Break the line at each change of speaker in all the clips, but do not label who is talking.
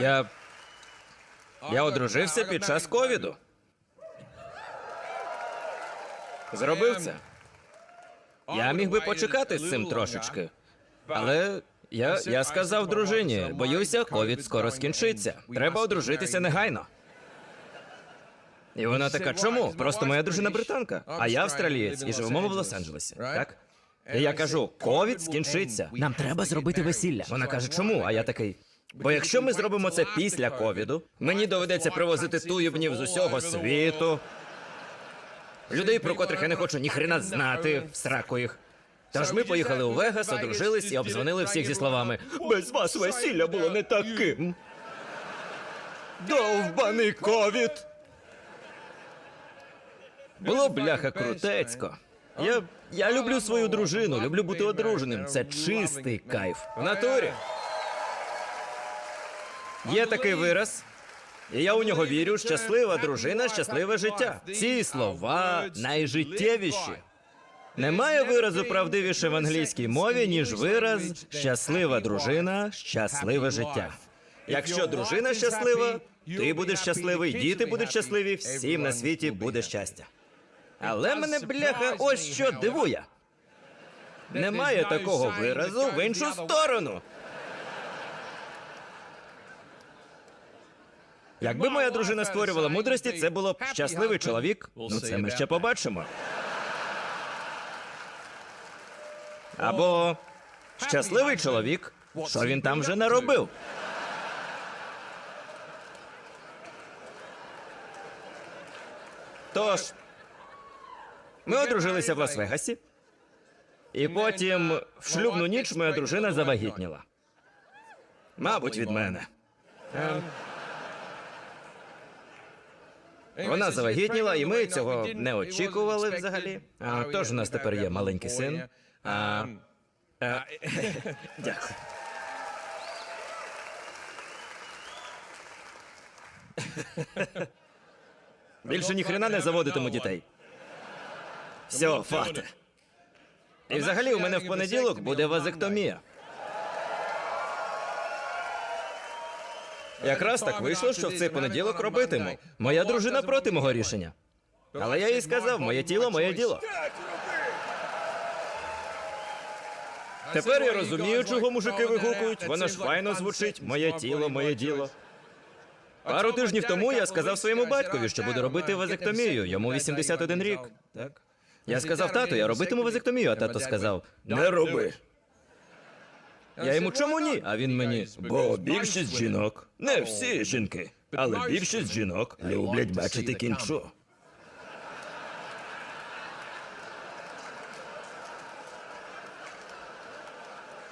Я. Я одружився під час ковіду. Зробив це. Я міг би почекати з цим трошечки. Але я, я сказав дружині, боюся, ковід скоро скінчиться. Треба одружитися негайно. І вона така, чому? Просто моя дружина британка, а я австралієць і живемо в Лос-Анджелесі. Так? І я кажу, ковід скінчиться. Нам треба зробити весілля. Вона каже, чому? А я такий. Бо якщо ми зробимо це після ковіду, мені доведеться привозити туєбнів з усього світу. Людей, про котрих я не хочу ніхрена знати, в сраку їх. Тож ми поїхали у Вегас, одружились і обдзвонили всіх зі словами Без вас весілля було не таким. Довбаний ковід. Було бляха крутецько. Я, я люблю свою дружину, люблю бути одруженим. Це чистий кайф. В натурі. Є такий вираз, і я у нього вірю. Щаслива дружина, щасливе життя. Ці слова найжиттєвіші. Немає виразу правдивіше в англійській мові, ніж вираз щаслива дружина, щасливе життя. Якщо дружина щаслива, ти будеш щасливий, діти будуть щасливі, всім на світі буде щастя. Але мене бляха ось що дивує. Немає такого виразу в іншу сторону. Якби моя дружина створювала мудрості, це було б щасливий чоловік. Ну це ми ще побачимо. Або щасливий чоловік. Що він там вже наробив? Тож, ми одружилися в Лас-Вегасі, і потім в шлюбну ніч моя дружина завагітніла. Мабуть, від мене. Вона завагітніла, і ми цього не очікували взагалі. А, тож у нас тепер є маленький син. А, е, дякую. Більше ніхрена не заводитиму дітей. Все, фате. І взагалі у мене в понеділок буде вазектомія. Якраз так вийшло, що в цей понеділок робитиму. Моя дружина проти мого рішення. Але я їй сказав, моє тіло, моє діло. Тепер я розумію, чого мужики вигукують. Воно ж файно звучить. Моє тіло, моє діло. Пару тижнів тому я сказав своєму батькові, що буду робити вазектомію. Йому 81 рік. Так. Я сказав тату, я робитиму вазектомію, а тато сказав: Не роби. Я йому чому ні? А він мені. Бо більшість жінок, не всі жінки, але більшість жінок люблять бачити кінчу.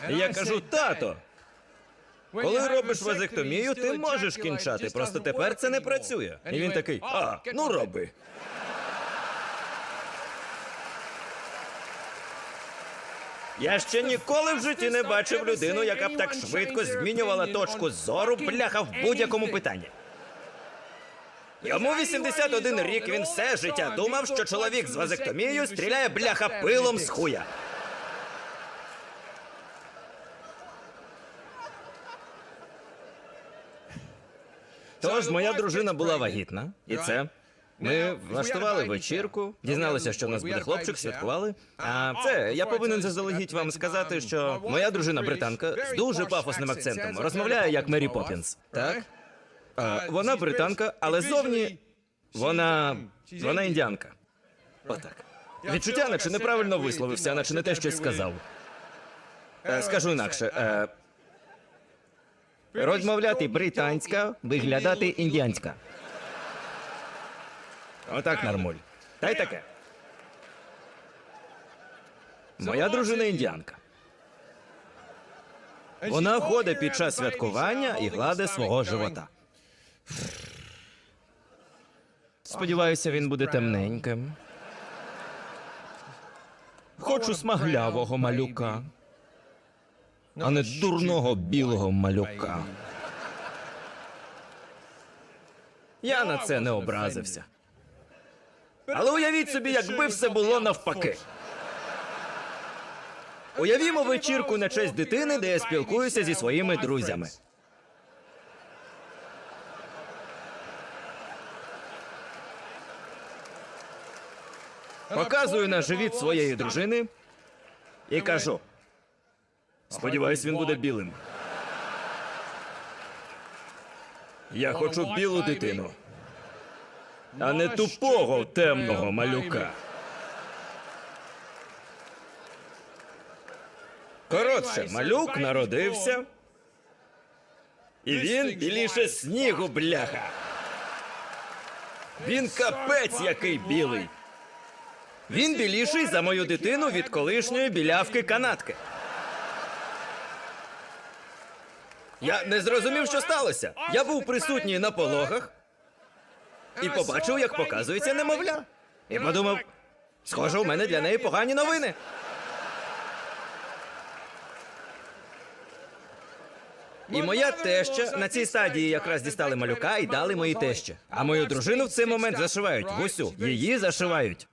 Я кажу, тато. Коли робиш вазектомію, ти можеш кінчати, просто тепер це не працює. І він такий: а, ну роби. Я ще ніколи в житті не бачив людину, яка б так швидко змінювала точку зору бляха в будь-якому питанні. Йому 81 рік, він все життя думав, що чоловік з вазектомією стріляє бляха пилом з хуя. Тож моя дружина була вагітна, і це. Ми влаштували вечірку, дізналися, що в нас буде хлопчик, святкували. А це я повинен заздалегідь вам сказати, що моя дружина британка з дуже пафосним акцентом розмовляє як Мері Поппінс. Так? А, вона британка, але зовні вона. вона індіанка. Отак. Відчуття, наче неправильно висловився, наче не те щось сказав. Е, Скажу інакше. Е, Розмовляти британська, виглядати індіанська. Отак, нормуль. Та й таке. Моя дружина індіанка. Вона ходить під час святкування і гладить свого живота. Сподіваюся, він буде темненьким. Хочу смаглявого малюка, а не дурного білого малюка. Я на це не образився. Але уявіть собі, якби все було навпаки. Уявімо вечірку на честь дитини, де я спілкуюся зі своїми друзями. Показую на живіт своєї дружини і кажу: сподіваюсь, він буде білим. Я хочу білу дитину а не тупого темного малюка. Коротше, малюк народився, і він біліше снігу, бляха. Він капець який білий. Він біліший за мою дитину від колишньої білявки канатки. Я не зрозумів, що сталося. Я був присутній на пологах і побачив, як показується немовля. І подумав, схоже, у мене для неї погані новини. І моя теща на цій стадії якраз дістали малюка і дали моїй тещі. А мою дружину в цей момент зашивають в усю. Її зашивають.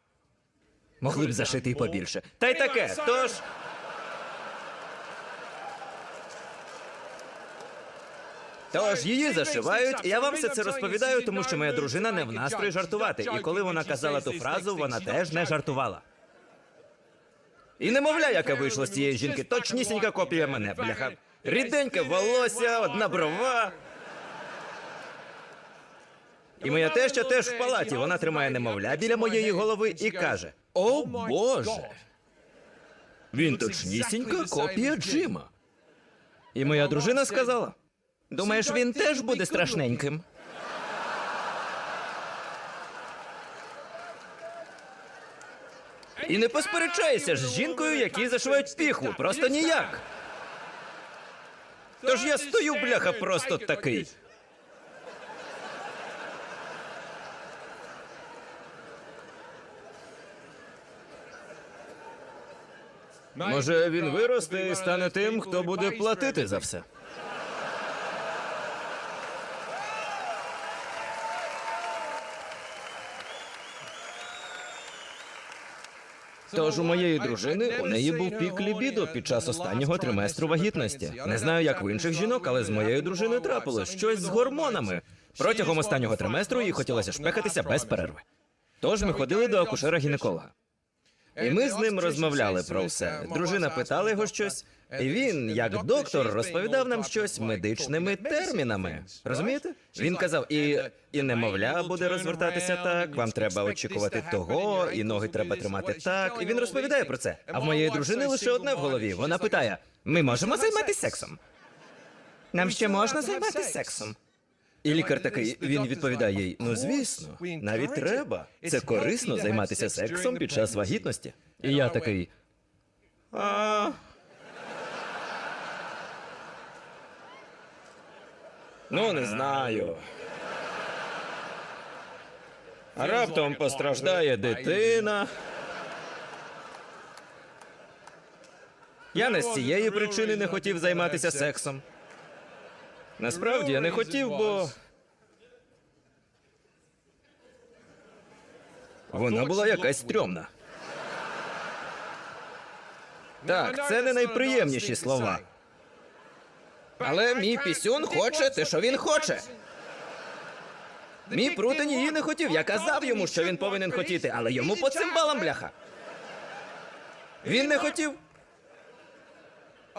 Могли б зашити й побільше. Та й таке. Тож. Тож її зашивають, і я вам все це розповідаю, тому що моя дружина не в настрої жартувати. І коли вона казала ту фразу, вона теж не жартувала. І немовля, яка вийшла з цієї жінки, точнісінька копія мене, бляха. Ріденьке волосся, одна брова. І моя теща теж в палаті. Вона тримає немовля біля моєї голови і каже: О Боже! Він точнісінька копія Джима. І моя дружина сказала: Думаєш, він теж буде страшненьким? І не посперечайся ж з жінкою, якій зашивають піхву. Просто ніяк. Тож я стою, бляха, просто такий. Може, він виросте і стане тим, хто буде платити за все. Тож у моєї дружини у неї був пік лібідо під час останнього триместру вагітності. Не знаю, як в інших жінок, але з моєю дружиною трапилось щось з гормонами. Протягом останнього триместру їй хотілося шпекатися без перерви. Тож ми ходили до акушера-гінеколога. І ми з ним розмовляли про все. Дружина питала його щось, і він, як доктор, розповідав нам щось медичними термінами. Розумієте? Він казав, і, і немовля буде розвертатися так, вам треба очікувати того, і ноги треба тримати так. І він розповідає про це. А в моєї дружини лише одне в голові. Вона питає: ми можемо займатися сексом? Нам ще можна займатися сексом? І лікар такий, він відповідає їй: ну звісно, навіть треба. Це корисно займатися сексом під час вагітності. І я такий. Ну, не знаю. Раптом постраждає дитина. Я не з цієї причини не хотів займатися сексом. Насправді я не хотів, бо. Вона була якась стрьомна. Так, це не найприємніші слова. Але мій пісюн хоче те, що він хоче. Мій прутень її не хотів. Я казав йому, що він повинен хотіти, але йому по цимбалам бляха. Він не хотів.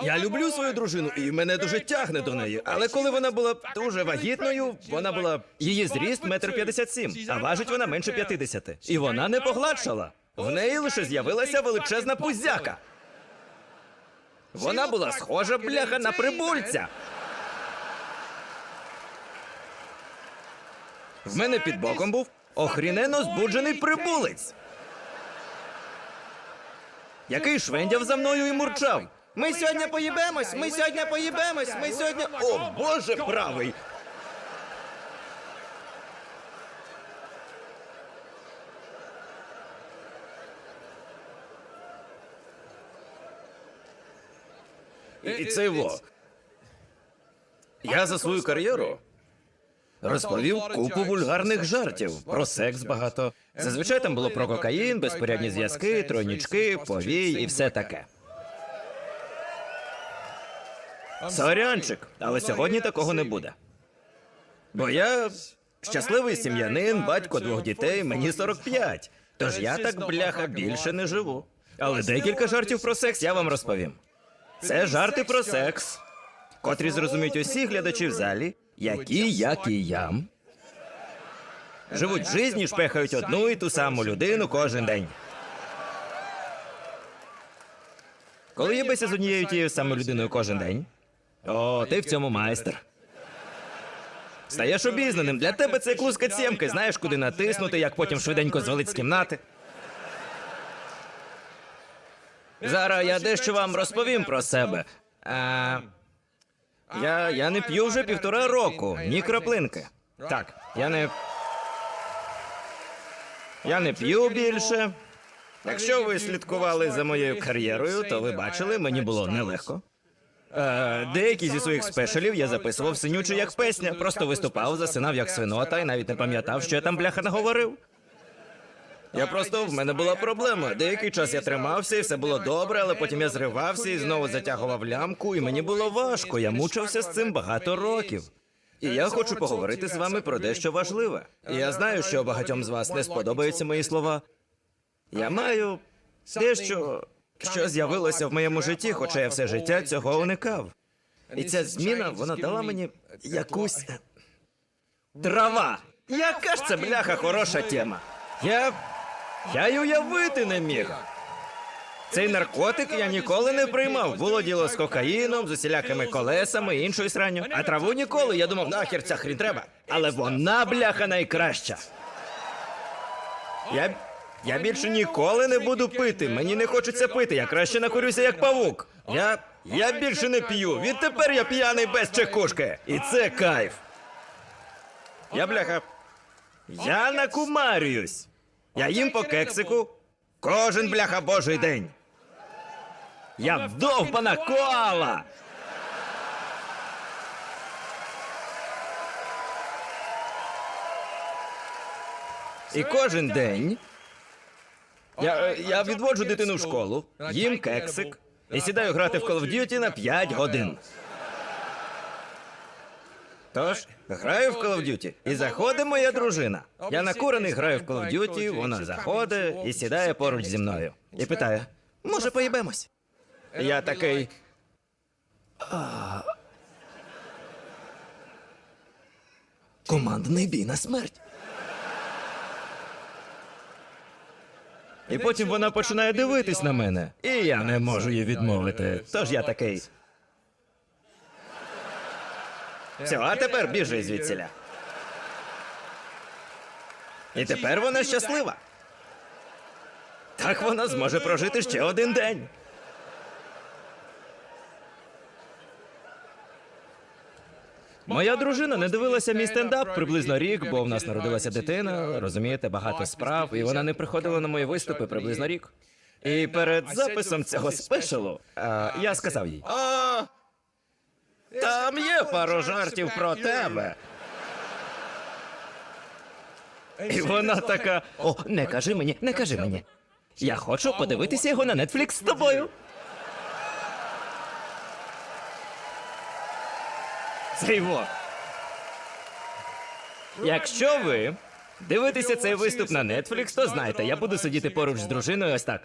Я люблю свою дружину, і мене дуже тягне до неї. Але коли вона була дуже вагітною, вона була її зріст метр п'ятдесят сім, а важить вона менше п'ятидесяти. І вона не погладшала. В неї лише з'явилася величезна пузяка. Вона була схожа бляха на прибульця. В мене під боком був охрінено збуджений прибулець, який швендяв за мною і мурчав. Ми сьогодні поїбемось, ми сьогодні поїбемось, ми сьогодні. О, Боже правий! І, і це його. Я за свою кар'єру розповів купу вульгарних жартів про секс багато. Зазвичай там було про кокаїн, безпорядні зв'язки, тройнічки, повій і все таке. Сорянчик, але сьогодні такого не буде. Бо я щасливий сім'янин, батько двох дітей, мені 45. Тож я так бляха більше не живу. Але декілька жартів про секс я вам розповім. Це жарти про секс, котрі зрозуміють усі глядачі в залі, які, як і я, живуть в житті, шпехають одну і ту саму людину кожен день. Коли я бися з однією тією самою людиною кожен день, о, ти в цьому майстер. Стаєш обізнаним. Для тебе це як луска сімки, знаєш, куди натиснути, як потім швиденько звалить з кімнати. Зараз я дещо вам розповім про себе. А, я, я не п'ю вже півтора року, ні краплинки. Так, я не. Я не п'ю більше. Якщо ви слідкували за моєю кар'єрою, то ви бачили, мені було нелегко. Е, деякі зі своїх спешалів я записував синюче як песня, просто виступав, засинав як свинота і навіть не пам'ятав, що я там бляха наговорив. Я просто в мене була проблема. Деякий час я тримався і все було добре, але потім я зривався і знову затягував лямку, і мені було важко. Я мучився з цим багато років. І я хочу поговорити з вами про дещо важливе. І я знаю, що багатьом з вас не сподобаються мої слова. Я маю дещо, що з'явилося в моєму житті, хоча я все життя цього уникав. І ця зміна вона дала мені якусь трава. Яка ж це бляха хороша тема? Я. Я й уявити не міг. Цей наркотик я ніколи не приймав. Було діло з кокаїном, з усілякими колесами і іншою сранню. А траву ніколи. Я думав, нахер ця хрінь треба. Але вона, бляха, найкраща. Я, я більше ніколи не буду пити. Мені не хочеться пити. Я краще накурюся, як павук. Я. Я більше не п'ю. Відтепер я п'яний без чекушки. І це кайф. Я бляха. Я накумарююсь. Я їм по кексику кожен бляха божий день. Я вдовбана коала. І кожен день я, е, я відводжу дитину в школу, їм кексик і сідаю грати в Call of Duty на 5 годин. Тож, граю в Call of Duty, і заходить моя дружина. Я накурений граю в Call of Duty, вона заходить і сідає поруч зі мною. І питає: може, поїбемось? Я такий. «А, Командний бій на смерть. І потім вона починає дивитись на мене, і я не можу їй відмовити. Тож я такий. Все, а тепер біжи звідсіля. І тепер вона щаслива. Так вона зможе прожити ще один день. Моя дружина не дивилася мій стендап приблизно рік, бо в нас народилася дитина. Розумієте, багато справ, і вона не приходила на мої виступи приблизно рік. І перед записом цього спешалу а, я сказав їй: А, там є пару жартів про тебе. І вона така: О, не кажи мені, не кажи мені. Я хочу подивитися його на Netflix з тобою. Це його. Якщо ви дивитеся цей виступ на Netflix, то знайте, я буду сидіти поруч з дружиною ось так.